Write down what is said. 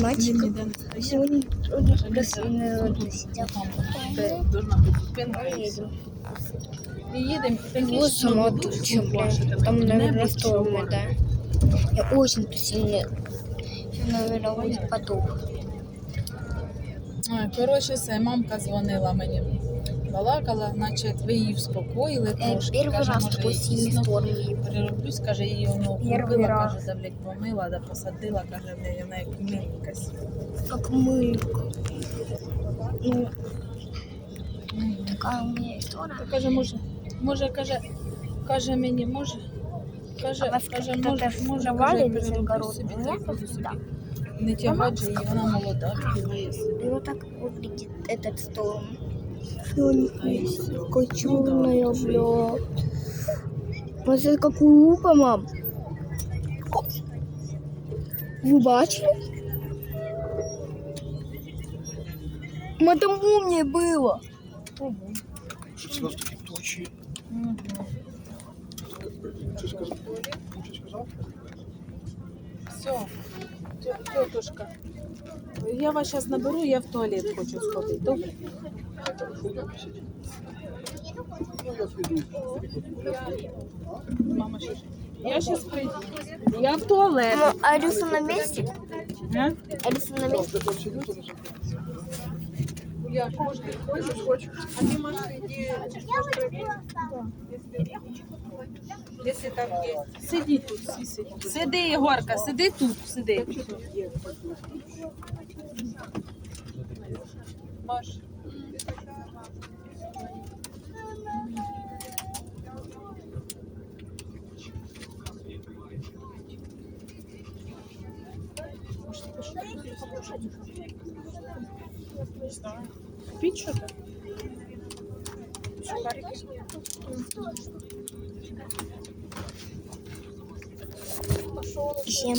Мальчиков. Сегодня красивые сидят. Должна бути зупинка. Поедем. І їдемо. Вот сама блядь. Там, наверное, стороны, да. Я очень сильно, наверное, будет потух. Коротше, все, мамка дзвонила мені Балакала, значить, ви її вспокоїли Э, трошки. Первый каже, раз може, такой я сильный дійсно шторм. был. перероблюсь, каже, її воно Перший купила, раз. каже, да, блядь, помила, да посадила, каже, блядь, вона як миленькась. Как мылька. Ну, такая у меня история. Та каже, може, може, каже, каже мені, може, каже, А вас каже, когда-то може, може, давали каже, без перероблю огород? собі, Нет, та й буду всегда. собі. Не тягать же її, вона молода, білає собі. И вот так выглядит этот стол. Он такой черная, бля. Смотри, как лупа, мам. Вы бачили? Мы там умнее было. Щось у вас такі тучі. Мгм. Що сказав? Що сказав? Все, тетушка. Я вас зараз наберу, я в туалет хочу сходити. Добре? Ну. Мама, що ж? Я зараз прийду. Я в туалет. Алиса на месте? А? Алиса на месте? Я каждый хочеш, хочу. А ты, можеш іди. Если там есть. Сиди тут, всі сидіть. Сиди, Єгорка, сиди тут, сиди. Маш. Не знаю. Купить что-то? Шарики. Всем.